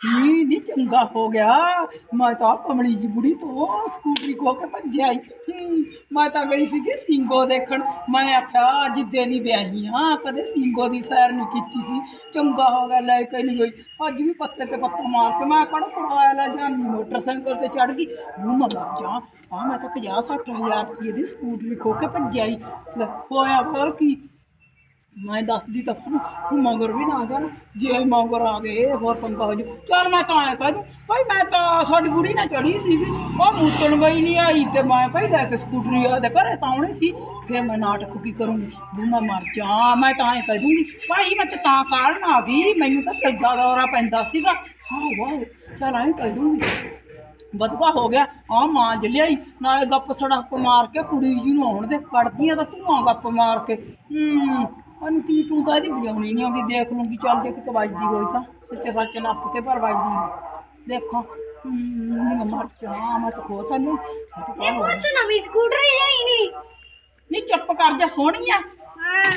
ਨੀ ਨਹੀਂ ਚੰਗਾ ਹੋ ਗਿਆ। ਮੈਂ ਤਾਂ ਕਮਲੀ ਜੀ ਬੁੜੀ ਤੋਂ ਸਕੂਟਰੀ ਖੋ ਕੇ ਭੱਜਿਆ ਆਈ ਹੂੰ, ਮੈਂ ਤਾਂ ਗਈ ਸੀ ਕਿ ਸਿੰਗੋ ਦੇਖਣ। ਮੈਂ ਆਖਿਆ ਜਿੱਦੇ ਦੀ ਵਿਆਹੀ ਹਾਂ ਕਦੇ ਸਿੰਗੋ ਦੀ ਸੈਰ ਨਹੀਂ ਕੀਤੀ ਸੀ। ਚੰਗਾ ਹੋ ਗਿਆ ਲੈ ਕੇ ਨਹੀਂ ਗਈ। ਅੱਜ ਵੀ ਪੱਤੇ ਤੇ ਪੱਤਾ ਮਾਰ ਕੇ ਮੈਂ ਕੜਾ ਕਰਵਾਇਆ ਲੈ ਜਾਂ ਮੋਟਰਸਾਈਕਲ ਤੇ ਚੜ ਗਈ। ਨੂੰ ਮੈਂ ਮਰ ਜਾ। ਆ ਮੈਂ ਤਾਂ 50 60 ਹਜ਼ਾਰ ਰੁਪਏ ਦੀ ਸਕੂਟਰੀ ਖੋ ਕੇ ਭੱਜਿਆ ਈ। ਲੈ ਹੋਇਆ ਹੋਰ ਕੀ? ਮੈਂ ਦੱਸਦੀ ਤਾਂ ਤੂੰ ਤੂੰ ਮਗਰ ਵੀ ਨਾ ਆ ਜਾਣ। ਜੇ ਮਗਰ ਆ ਗਏ ਹੋਰ ਪੰਗਾ ਹੋ ਜੂ ਚਲ ਮੈਂ ਤਾਂ ਐ ਕਹਿ ਦੂੰ, ਭਾਈ ਮੈਂ ਤਾਂ ਸਾਡੀ ਬੁੜੀ ਨਾ ਚੜੀ ਸੀਗੀ ਉਹ ਮੂਤਣ ਗਈ ਨਹੀਂ ਆਈ ਤੇ ਮੈਂ ਭਾਈ ਲੈ ਕੇ ਸਕੂਟਰੀ ਆ ਦੇ ਘਰੇ ਤਾਂ ਆਉਣੀ ਸੀ। ਫਿਰ ਮੈਂ ਨਾਟਕ ਕੀ ਕਰੂੰਗੀ? ਬੂ ਮੈਂ ਮਰ ਜਾ, ਮੈਂ ਤਾਂ ਐ ਕਹਿ ਦੂੰਗੀ, ਭਾਈ ਮੈਂ ਤਾਂ ਤਾਂ ਕਾਰਨ ਆ ਗਈ, ਮੈਨੂੰ ਤਾਂ ਤੱਜਾ ਦੌਰਾ ਪੈਂਦਾ ਸੀਗਾ। ਹਾਂ, ਵਾਹ, ਚਲ ਐ ਕਹਿ ਦੂੰਗੀ। ਬਦਵਾ ਹੋ ਗਿਆ ਆ ਮਾਂ ਜਲਿਆਈ, ਨਾਲੇ ਗੱਪ ਸੜਕ ਮਾਰ ਕੇ ਕੁੜੀ ਜੀ ਨੂੰ ਆਉਣ ਦੇ, ਕੱਢਦੀਆਂ ਤਾਂ ਧੂਆਂ ਗੱਪ ਮਾਰ ਕੇ। ਹੂੰ ਅਨ ਕੀ ਤੂੰ ਕਾਹਦੀ ਵਜਾਉਣੀ ਨਹੀਂ ਆਉਂਦੀ? ਦੇਖ ਲੂੰਗੀ ਚੱਲ ਜੇ ਕਿਤੇ ਵੱਜਦੀ ਹੋਈ ਤਾਂ। ਸੱਚੇ ਸੱਚ ਨੱਪ ਕੇ ਪਰ ਵੱਜਦੀ ਨਹੀਂ ਦੇਖੋ ਹੂੰ ਮੈਂ ਮਰ ਜਾ ਮੈਂ ਤਾਂ ਖੋਤਾ ਨਹੀਂ ਮੈਂ ਤਾਂ ਇਹ ਕਾਹਨੂੰ ਪੁੱਤ ਨਵੀਂ ਸਕੂਟਰ ਹੀ ਲਈ ਨਹੀਂ ਨਹੀਂ ਚੁੱਪ ਕਰ ਜਾ ਸੋਹਣੀਆ ਹਾਂ।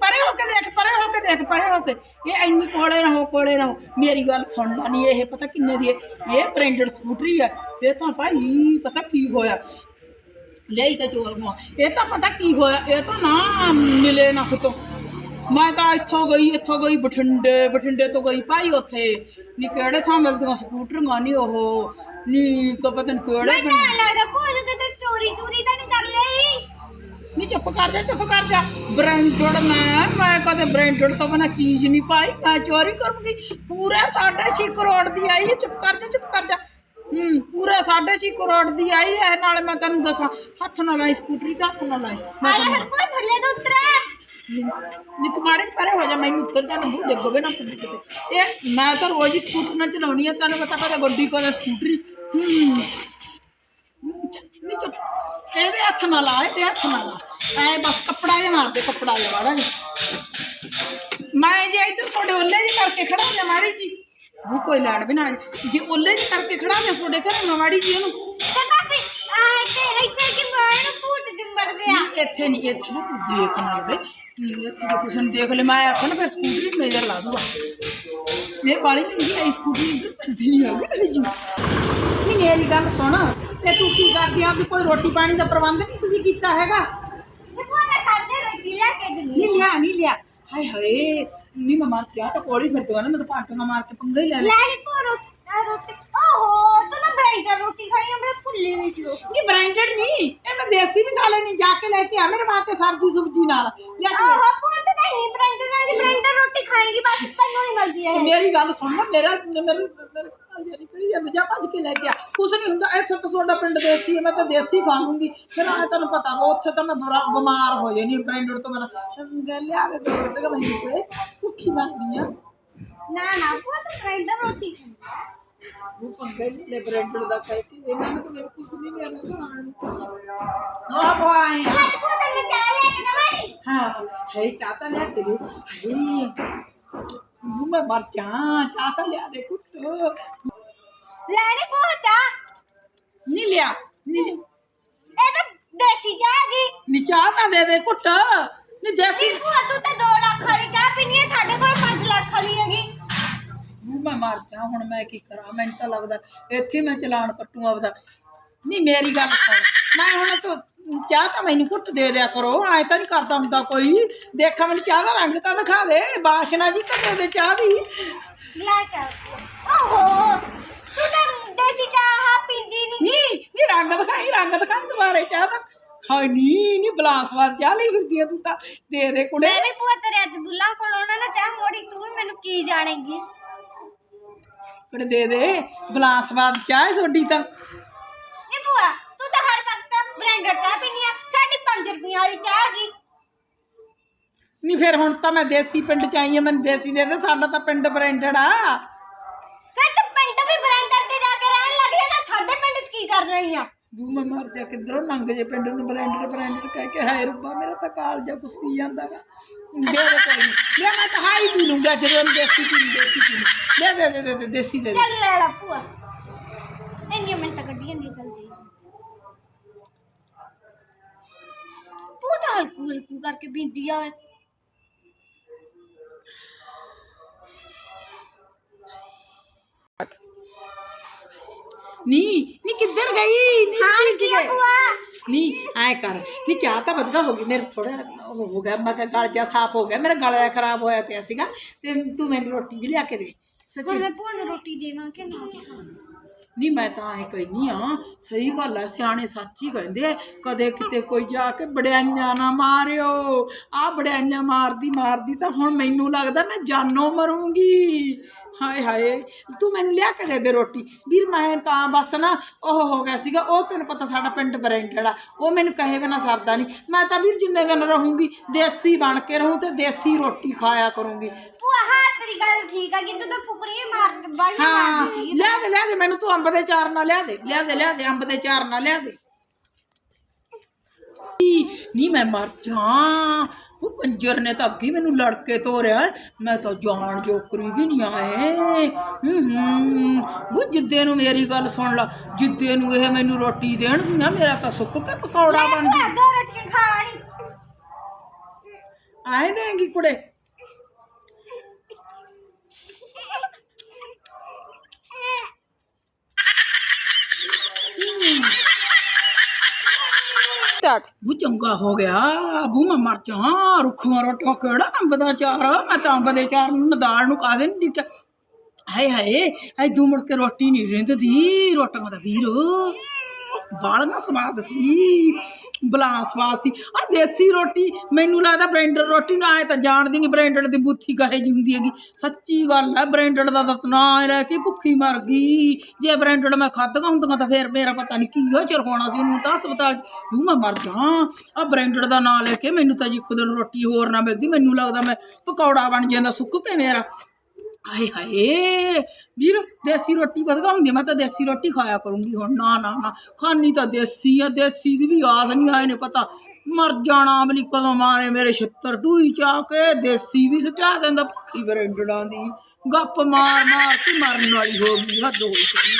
ਪਰੇ ਹੋ ਕੇ ਦੇਖ ਪਰੇ ਹੋ ਕੇ ਦੇਖ ਪਰੇ ਹੋ ਕੇ। ਇਹ ਇੰਨੀ ਕੋਲੇ ਨਾ ਹੋ ਕੋਲੇ ਨਾ ਹੋ ਮੇਰੀ ਗੱਲ ਸੁਣ ਲਾ ਨਹੀਂ ਇਹ ਪਤਾ ਕਿੰਨੇ ਦੀ ਹੈ ਇਹ ਬ੍ਰਾਂਡਡ ਸਕੂਟਰੀ ਹੈ ਇਹ ਤਾਂ ਭਾਈ ਪਤਾ ਕੀ ਹੋਇਆ? ਲਈ ਤਾਂ ਚੋਰ ਮੋ ਇਹ ਤਾਂ ਪਤਾ ਕੀ ਹੋਇਆ ਇਹ ਤਾਂ ਨਾ ਮਿਲੇ ਨਾ ਕਿਤੋਂ। ਮੈਂ ਤਾਂ ਇੱਥੋਂ ਗਈ ਇੱਥੋਂ ਗਈ ਬਠਿੰਡੇ ਬਠਿੰਡੇ ਤੋਂ ਗਈ ਭਾਈ ਉੱਥੇ। ਨੀ ਕਿਹੜੇ ਥਾਂ ਮਿਲਦੀਆਂ ਸਕੂਟਰੀਆਂ ਨਹੀਂ ਉਹ ਨੀ ਕੋ ਪਤਾ ਨੀ ਕਿਹੜੇ ਮੈਂ ਤਾਂ ਲੱਗਦਾ ਭੁੱਲ ਕੇ ਤੇ ਚੋਰੀ ਚੋਰੀ ਤਾਂ ਨਹੀਂ ਕਰ ਲਈ। ਨਹੀਂ ਚੁੱਪ ਕਰ ਜਾ ਚੁੱਪ ਕਰ ਜਾ। ਬ੍ਰਾਂਡਡ ਮੈਂ ਮੈਂ ਕਦੇ ਬ੍ਰਾਂਡਡ ਤੋਂ ਬਣਾ ਚੀਜ਼ ਨਹੀਂ ਪਾਈ ਮੈਂ ਚੋਰੀ ਕਰੂੰਗੀ। ਪੂਰੇ 6.5 ਕਰੋੜ ਦੀ ਆਈ ਹੈ ਚੁੱਪ ਕਰ ਜਾ ਚੁੱਪ ਕਰ ਜਾ। ਹੂੰ ਪੂਰੇ 6.5 ਕਰੋੜ ਦੀ ਆਈ ਹੈ ਨਾਲੇ ਮੈਂ ਤੈਨੂੰ ਦੱਸਾਂ ਹੱਥ ਨਾਲ ਲਾਈ ਸਕੂਟਰੀ ਤਾਂ ਹੱਥ ਨਾਲ ਲਾਈ। ਮੈਂ ਥੱਲੇ ਤੋਂ ਨੀ ਤੁਹਾਡੇ ਪਰੇ ਹੋ ਜਾ ਮੈਨੂੰ ਉੱਤਰ ਜਾਣਾ ਮੂੰਹ ਡਿੱਗੋਗੇ ਨਾ ਪੁੱਤ ਕਿਤੇ ਇਹ ਮੈਂ ਤਾਂ ਰੋਜ਼ ਹੀ ਸਕੂਟਰ ਨਾਲ ਚਲਾਉਣੀ ਆ ਤੈਨੂੰ ਪਤਾ ਕਦੇ ਗੱਡੀ ਕਦੇ ਸਕੂਟਰੀ। ਹੂੰ ਚੁੱਪ ਇਹਦੇ ਹੱਥ ਨਾਲ ਲਾ ਇਹਦੇ ਹੱਥ ਨਾਲ ਲਾ। ਐ ਬਸ ਕੱਪੜਾ ਜਿਹਾ ਮਾਰ ਦੇ ਕੱਪੜਾ ਜਿਹਾ ਜਿਹਾ। ਮੈਂ ਜੇ ਇੱਧਰ ਤੁਹਾਡੇ ਓਲੇ ਜੀ ਕਰਕੇ ਖੜਾ ਜਾ ਮਾੜੀ ਜੀ ਉਹ ਕੋਈ ਲੈਣ ਵੀ ਨਾ। ਜੇ ਜੀ ਕਰਕੇ ਖੜਾ ਜਾ ਤੁਹਾਡੇ ਘਰ ਨਾ ਮਾੜੀ ਜੀ ਉਹਨੂੰ ਤੇ ਭਾਬੀ ਆ ਤੇ ਇੱਥੇ ਕਿ ਮਾਰਨ ਭੂਤ ਜਿੰਬੜਦੇ ਆ ਨਹੀਂ, ਇੱਥੇ ਨਹੀਂ ਇੱਥੇ ਨਾ ਕੋਈ ਦੇਖ ਨਾ ਲਵੇ। ਹਮ, ਇੱਥੇ ਜੇ ਕਿਸੇ ਨੂੰ ਦੇਖ ਲੈ ਮੈਂ ਆਖਾਂ ਨਾ ਫਿਰ ਸਕੂਟਰੀ ਨੂੰ ਨਜ਼ਰ ਲਾ ਦੂਗਾ। ਇਹ ਬਾਲੀ ਮਹਿੰਗੀ ਆਈ ਸਕੂਟਰੀ ਇੱਧਰ ਮਿਲਦੀ ਨਹੀਂ ਹੈਗੀ ਨਹੀਂ ਮੇਰੀ ਗੱਲ ਸੁਣ। ਤੇ ਤੂੰ ਕੀ ਕਰਦੀ ਆ? ਵੀ ਕੋਈ ਰੋਟੀ ਪਾਣੀ ਦਾ ਪ੍ਰਬੰਧ ਨਹੀਂ ਤੁਸੀਂ ਕੀਤਾ ਹੈਗਾ? ਤੇ ਭੂਆ ਸਾਡੇ ਰੋਟੀ ਲੈ ਕੇ ਦਿੰਦੀ ਨਹੀਂ ਲਿਆ ਨਹੀਂ ਲਿਆ। ਹਾਏ ਹਾਏ। ਨਹੀਂ ਮੈਂ ਮਾਰ ਕਿਆ ਤਾਂ ਕੋਲੀ ਫਿਰਦੇ ਨਾ ਮੈਂ ਤਾਂ ਪਾਟੀਆਂ ਮਾਰ ਕੇ ਪੰਗਾ ਹੀ ਲੈ ਲਿਆ ਲੈ ਲਈ ਭੂਆ ਰੋਟੀ ਰੋਟੀ ਓਹੋ ਤੂੰ ਤਾਂ ਬ੍ਰੈਂਡਰ ਰੋਟੀ ਖਾਣੀ ਆ, ਮੈਂ ਭੁੱਲੀ ਨਹੀਂ ਸੀ ਰੋਟੀ ਨਹੀਂ ਬ੍ਰਾਂਡਡ ਨਹੀਂ ਇਹ ਮੈਂ ਦੇਸੀ ਵੀ ਖਾ ਲੈਣੀ ਜਾ ਕੇ ਲੈ ਕੇ ਕੇ। ਆਹੋ ਤਾਂ ਹੀ ਹੀ ਹੈ ਮੇਰੀ ਗੱਲ ਸੁਣ ਨਾ ਮੇਰਾ ਮੇਰੇ ਮੇਰੇ ਘਰ ਜਾਨੀ ਕਿਹੜੀ ਜਾਂਦੇ ਜਾ ਭੱਜ ਕੇ ਲੈ ਕੇ ਆ ਕੁਛ ਨਹੀਂ ਹੁੰਦਾ ਇੱਥੇ ਤਾਂ ਤੁਹਾਡਾ ਪਿੰਡ ਦੇਸੀ ਹੈ ਮੈਂ ਤਾਂ ਦੇਸੀ ਖਾਊਂਗੀ ਫਿਰ ਆ ਤੁਹਾਨੂੰ ਪਤਾ ਵਾ ਉੱਥੇ ਤਾਂ ਮੈਂ ਬੁਰਾ ਬਿਮਾਰ ਹੋ ਜਾਣੀ ਬ੍ਰਾਂਡਡ ਤੋਂ ਬਣਾ ਗੱਲ ਲਿਆ ਦੇ ਦੋ ਰੋਟੀ ਮੈਨੂੰ ਕੋਲੇ ਭੁੱਖੀ ਮੰਗਦੀ ਆ। ਨਾ ਨਾ ਪੁੱਤ ਬ੍ਰੈਂਡਰ ਰੋਟੀ ਖਾਂਦਾ ਉਹ ਪੰਗੇ ਲੈ ਬ੍ਰਾਂਡਡ ਦਾ ਖਾਈ ਕਿ ਇਹਨਾਂ ਨੇ ਤਾਂ ਮੈਨੂੰ ਕੁਛ ਨਹੀਂ ਦੇਣਾ ਖਾਣ ਨੂੰ ਆ ਬਾਈ ਸੱਚ ਪੁੱਤ ਮੈਂ ਚਾਹ ਲੈ ਕੇ ਦਵਾੜੀ ਹਾਂ ਹੈ ਚਾਹ ਤਾਂ ਲਿਆ ਕੇ ਦੇ। ਹਾਏ ਨੂੰ ਮੈਂ ਮਰ ਜਾ ਚਾਹ ਤਾਂ ਲਿਆ ਦੇ ਕੁੱਟ ਲੈਣੀ ਪਹੁੰਚਾ ਨਹੀਂ ਲਿਆ ਨਹੀਂ ਇਹ ਤਾਂ ਦੇਸੀ ਚਾਹ ਗਈ ਨੀ ਚਾਹ ਤਾਂ ਦੇ ਦੇ ਕੁੱਟ ਨੀ ਦੇਸੀ ਨਹੀਂ ਭੂਆ ਤੂੰ ਤਾਂ 2 ਲੱਖ ਵਾਲੀ ਚਾਹ ਪੀਣੀ ਹੈ ਸਾਡੇ ਕੋਲ 5 ਲੱਖ ਵਾਲੀ ਹੈਗੀ। ਨੂੰ ਮੈਂ ਮਰ ਜਾ ਹੁਣ ਮੈਂ ਕੀ ਕਰਾਂ? ਮੈਨੂੰ ਤਾਂ ਲੱਗਦਾ ਇੱਥੇ ਮੈਂ ਚਲਾਨ ਕੱਟੂ ਆਪਦਾ। ਨਹੀਂ ਮੇਰੀ ਗੱਲ ਸੁਣ। ਮੈਂ ਹੁਣ ਤੂੰ ਚਾਹ ਤਾਂ ਮੈਨੂੰ ਕੁੱਟ ਦੇ ਦਿਆ ਕਰੋ ਐ ਤਾਂ ਨਹੀਂ ਕਰਦਾ ਹੁੰਦਾ ਕੋਈ। ਦੇਖਾ ਮੈਨੂੰ ਚਾਹ ਦਾ ਰੰਗ ਤਾਂ ਦਿਖਾ ਦੇ ਬਾਸ਼ਨਾ ਜੀ ਤਾਂ ਦੇ ਚਾਹ ਦੀ। ਲੈ ਚਾਹ। ਓਹੋ ਤੂੰ ਤਾਂ ਦੇਸੀ ਚਾਹ ਪੀਂਦੀ ਨਹੀਂ ਨਹੀਂ ਨਹੀਂ ਰੰਗ ਦਿਖਾਈ ਰੰਗ ਦਿਖਾਈ ਦੁਬਾਰੇ ਚਾਹ ਦਾ। ਹਾਏ ਨਹੀਂ ਨਹੀਂ ਬਲਾਸਵਾਦ ਚਾਹ ਲਈ ਫਿਰਦੀ ਆ ਤੂੰ ਤਾਂ। ਦੇ ਦੇ ਕੁੜੇ। ਮੈਂ ਵੀ ਭੂਆ ਤੇਰੇ ਅੱਜ ਬੁੱਲਾ ਕੋਲ ਆਉਣਾ ਨਾ ਚਾਹ ਮੋੜੀ ਤੂੰ ਵੀ ਮੈਨੂੰ ਕੀ ਜਾਣੇਗੀ? ਕੁੜੇ ਦੇ ਦੇ ਬਲਾਸਵਾਦ ਚਾਹ ਹੈ ਤੁਹਾਡੀ ਤਾਂ। ਬ੍ਰਾਂਡਡ ਚਾਹ ਪੀਣੀ ਆ ਸਾਡੀ 5 ਰੁਪਈਆ ਵਾਲੀ ਚਾਹ ਹੈਗੀ ਨਹੀਂ ਫਿਰ ਹੁਣ ਤਾਂ ਮੈਂ ਦੇਸੀ ਪਿੰਡ ਚ ਆਈ ਆ ਮੈਨੂੰ ਦੇਸੀ ਦੇ ਦੇ ਸਾਡਾ ਤਾਂ ਪਿੰਡ ਬ੍ਰਾਂਡਡ ਆ। ਫਿਰ ਤੂੰ ਪਿੰਡ ਵੀ ਬ੍ਰਾਂਡਡ ਤੇ ਜਾ ਕੇ ਰਹਿਣ ਲੱਗ ਜਾਣਾ ਸਾਡੇ ਪਿੰਡ 'ਚ ਕੀ ਕਰ ਰਹੀ ਆ? ਬੂ ਮੈਂ ਮਰ ਜਾ ਕਿੱਧਰੋਂ ਨੰਗ ਜੇ ਪਿੰਡ ਨੂੰ ਬ੍ਰਾਂਡਡ ਬ੍ਰਾਂਡਡ ਕਹਿ ਕੇ ਹਾਏ ਰੱਬਾ ਮੇਰਾ ਤਾਂ ਕਾਲਜਾ ਕੁਸਤੀ ਜਾਂਦਾ ਵਾ ਦੇ ਦੇ ਕੋਈ ਨਹੀਂ ਲੈ ਮੈਂ ਤਾਂ ਹਾਈ ਪੀ ਲੂੰਗਾ ਜਦੋਂ ਦੇਸੀ ਪੀ ਦੇਸੀ ਪੀ ਲੈ ਦੇ ਦੇ ਦੇ ਦੇ ਦੇਸੀ ਦੇ ਦੇ। ਚੱਲ ਲੈ ਲਾ ਭੂਆ। ਇੰਨੀ ਮਿੰਟ हल्कू हल्कू करके भी दिया है। नी नी किधर गई? नी हाँ, किया नी आए कर। नी चाहता बदगा होगी मेरे थोड़ा हो गया मैं का गल जा साफ़ हो गया। मेरा गला खराब होया पिया सीगा। ते तू मैंने रोटी भी लिया के दे। हाँ, सच्ची। मैं पूरी रोटी देवा के ना? ਨਹੀਂ ਮੈਂ ਤਾਂ ਇਹ ਕਹਿੰਦੀ ਆ ਸਹੀ ਗੱਲ ਆ ਸਿਆਣੇ ਸੱਚ ਹੀ ਕਹਿੰਦੇ ਆ, ਕਦੇ ਕਿਤੇ ਕੋਈ ਜਾ ਕੇ ਬੜਿਆਈਆਂ ਨਾ ਮਾਰਿਓ। ਆ ਬੜਿਆਈਆਂ ਮਾਰਦੀ ਮਾਰਦੀ ਤਾਂ ਹੁਣ ਮੈਨੂੰ ਲੱਗਦਾ ਮੈਂ ਜਾਨੋਂ ਮਰੂੰਗੀ। ਹਾਏ ਹਾਏ ਤੂੰ ਮੈਨੂੰ ਲਿਆ ਕੇ ਦੇ ਦੇ ਰੋਟੀ। ਵੀਰ ਮੈਂ ਤਾਂ ਬਸ ਨਾ ਉਹ ਹੋ ਗਿਆ ਸੀਗਾ ਉਹ ਤੈਨੂੰ ਪਤਾ ਸਾਡਾ ਪਿੰਡ ਬਰੈਂਡੜ ਆ ਉਹ ਮੈਨੂੰ ਕਹੇ ਬਿਨਾ ਸਰਦਾ ਨਹੀਂ ਮੈਂ ਤਾਂ ਵੀਰ ਜਿੰਨੇ ਦਿਨ ਰਹੂੰਗੀ ਦੇਸੀ ਬਣ ਕੇ ਰਹੂੰ ਤੇ ਦੇਸੀ ਰੋਟੀ ਖਾਇਆ ਕਰੂੰਗੀ। ਭੂਆ ਹਾਂ ਤੇਰੀ ਗੱਲ ਠੀਕ ਆ ਕਿ ਤੂੰ ਤਾਂ ਫੁਕਰੀ ਮਾਰ ਬਾਲੀ ਹਾਂ। ਮਾਰਦੀ ਸੀ ਲਿਆ ਦੇ ਲਿਆ ਦੇ ਮੈਨੂੰ ਤੂੰ ਅੰਬ ਦੇ ਚਾਰ ਨਾਲ ਲਿਆ ਦੇ ਲਿਆ ਦੇ ਲਿਆ ਦੇ ਅੰਬ ਦੇ ਚਾਰ ਨਾਲ ਲਿਆ ਦੇ। ਨਹੀਂ ਮੈਂ ਮਰ ਜਾਂ ਉਹ ਕੰਜਰ ਨੇ ਤਾਂ ਅੱਗੇ ਮੈਨੂੰ ਲੜ ਕੇ ਤੋਰਿਆ। ਮੈਂ ਤਾਂ ਜਾਣ ਜੋਕਰੀ ਵੀ ਨਹੀਂ ਆਏ। ਹੂੰ ਹੂੰ। ਉਹ ਜਿੱਦੇ ਨੂੰ ਮੇਰੀ ਗੱਲ ਸੁਣ ਲਾ ਜਿੱਦੇ ਨੂੰ ਇਹ ਮੈਨੂੰ ਰੋਟੀ ਦੇਣਗੀਆਂ ਮੇਰਾ ਤਾਂ ਸੁੱਕ ਕੇ ਪਕੌੜਾ ਬਣ ਭੂਆ ਦੋ ਰੋਟੀਆਂ ਖਾ ਲਈ। ਆਏ ਦੇਂਗੀ ਕੁੜੇ। ਸਟਾਰਟ ਬੂ ਚੰਗਾ ਹੋ ਗਿਆ। ਬੂ ਮੈਂ ਮਰ ਜਾ। ਰੁੱਖਾਂ ਰੋਟਾ ਕਿਹੜਾ ਅੰਬ ਦਾ ਚਾਰ। ਮੈਂ ਤਾਂ ਅੰਬ ਦੇ ਚਾਰ ਨੂੰ ਦਾਲ ਨੂੰ ਕਾਸੇ ਨਹੀਂ ਡਿੱਕਾ ਹਾਏ ਹਾਏ ਹਾਏ ਦੂ ਮੁੜ ਕੇ ਰੋਟੀ ਨਹੀਂ ਰਹਿੰਦੀ ਰੋਟੀਆਂ ਦਾ ਵੀਰ। ਵਾਲੀਆਂ ਸਵਾਦ ਸੀ। ਬਲਾ ਸਵਾਦ ਸੀ। ਆ ਦੇਸੀ ਰੋਟੀ, ਮੈਨੂੰ ਲੱਗਦਾ ਬ੍ਰੈਂਡਰ ਰੋਟੀ ਨਾ ਆਏ ਤਾਂ ਜਾਣਦੀ ਨਹੀਂ ਬ੍ਰੈਂਡਰ ਦੀ ਬੁੱਥੀ ਕਹੇ ਜੀ ਹੁੰਦੀ ਹੈਗੀ। ਸੱਚੀ ਗੱਲ ਹੈ ਬ੍ਰੈਂਡਰ ਦਾ ਤਾਂ ਨਾ ਲੈ ਕੇ ਭੁੱਖੀ ਮਰ ਗਈ। ਜੇ ਬ੍ਰੈਂਡਰ ਮੈਂ ਖਾਧਗਾ ਹੁੰਦੀਆਂ ਤਾਂ ਫਿਰ ਮੇਰਾ ਪਤਾ ਨਹੀਂ ਕੀ ਹੋ ਚਿਰ ਹੋਣਾ ਸੀ, ਉਹਨੂੰ ਤਾਂ ਹਸਪਤਾਲ ਨੂੰ ਮੈਂ ਮਰ ਜਾ ਆ ਬ੍ਰੈਂਡਰ ਦਾ ਨਾਂ ਲੈ ਕੇ ਮੈਨੂੰ ਤਾਂ ਜੀ ਇੱਕ ਦਿਨ ਰੋਟੀ ਹੋਰ ਨਾ ਮਿਲਦੀ। ਮੈਨੂੰ ਲੱਗਦਾ ਮੈਂ ਪਕੌੜਾ ਬਣ ਜਾਂਦਾ, ਸੁੱਕ ਕੇ ਮੇਰਾ। ਹਾਏ ਹਾਏ, ਵੀਰ ਦੇਸੀ ਰੋਟੀ ਵਧੀਆ ਹੁੰਦੀ ਮੈਂ ਤਾਂ ਦੇਸੀ ਰੋਟੀ ਖਾਇਆ ਕਰੂੰਗੀ ਹੁਣ, ਨਾ ਨਾ ਨਾ ਖਾਣੀ ਤਾਂ ਦੇਸੀ ਆ, ਦੇਸੀ ਦੀ ਵੀ ਆਸ ਨਹੀਂ ਆਏ ਨੇ ਪਤਾ। ਮਰ ਜਾਣਾ ਅਮਲੀ ਕਦੋਂ ਮਾਰੇ ਮੇਰੇ ਛਿੱਤਰ ਢੂਈ ਚਾ ਕੇ, ਦੇਸੀ ਵੀ ਸਟਾ ਦਿੰਦਾ ਭੁੱਖੀ ਬਰੰਡੜਾਂ ਦੀ। ਗੱਪ ਮਾਰ ਮਾਰ ਕੇ ਮਰਨ ਵਾਲੀ ਹੋ ਗਈ, ਹੱਦ ਹੋਈ ਪਈ